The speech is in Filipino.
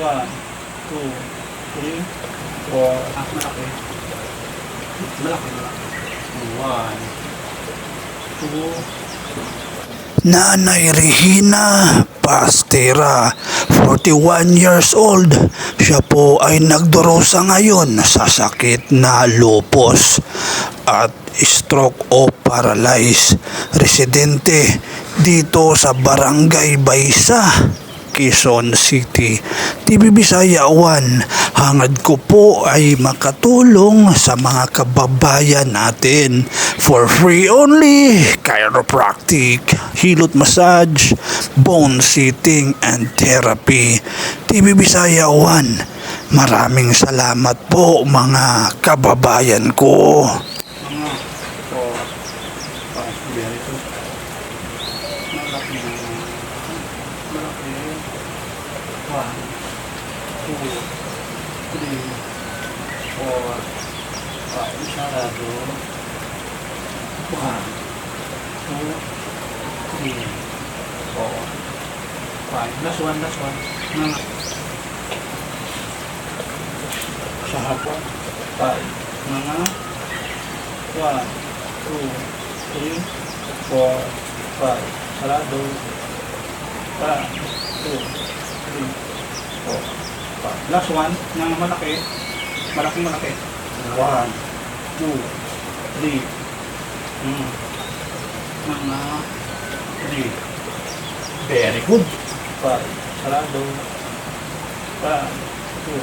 One, two, three, four. Ah, malaki. Malaki, malaki. One, two, Nanay Regina Pastera, 41 years old. Siya po ay nagdurusa ngayon sa sakit na lupus at stroke o paralyze. Residente dito sa Barangay Baysa, Quezon City. TV Bisaya 1, hangad ko po ay makatulong sa mga kababayan natin for free only chiropractic, hilot massage, bone sitting and therapy. TV Bisaya 1, maraming salamat po mga kababayan ko. mga four, five. One, two, three, four, five. Sarado. One, two, three, four, five. Last one, last one. Mga sa hapon. Five. Mga One, two, three, four, five. Sarado. One, two, five. Last one, na malaki. Malaking malaki. One, two, three. Mm. Mga three. Very good. Five. Sarado. One, two,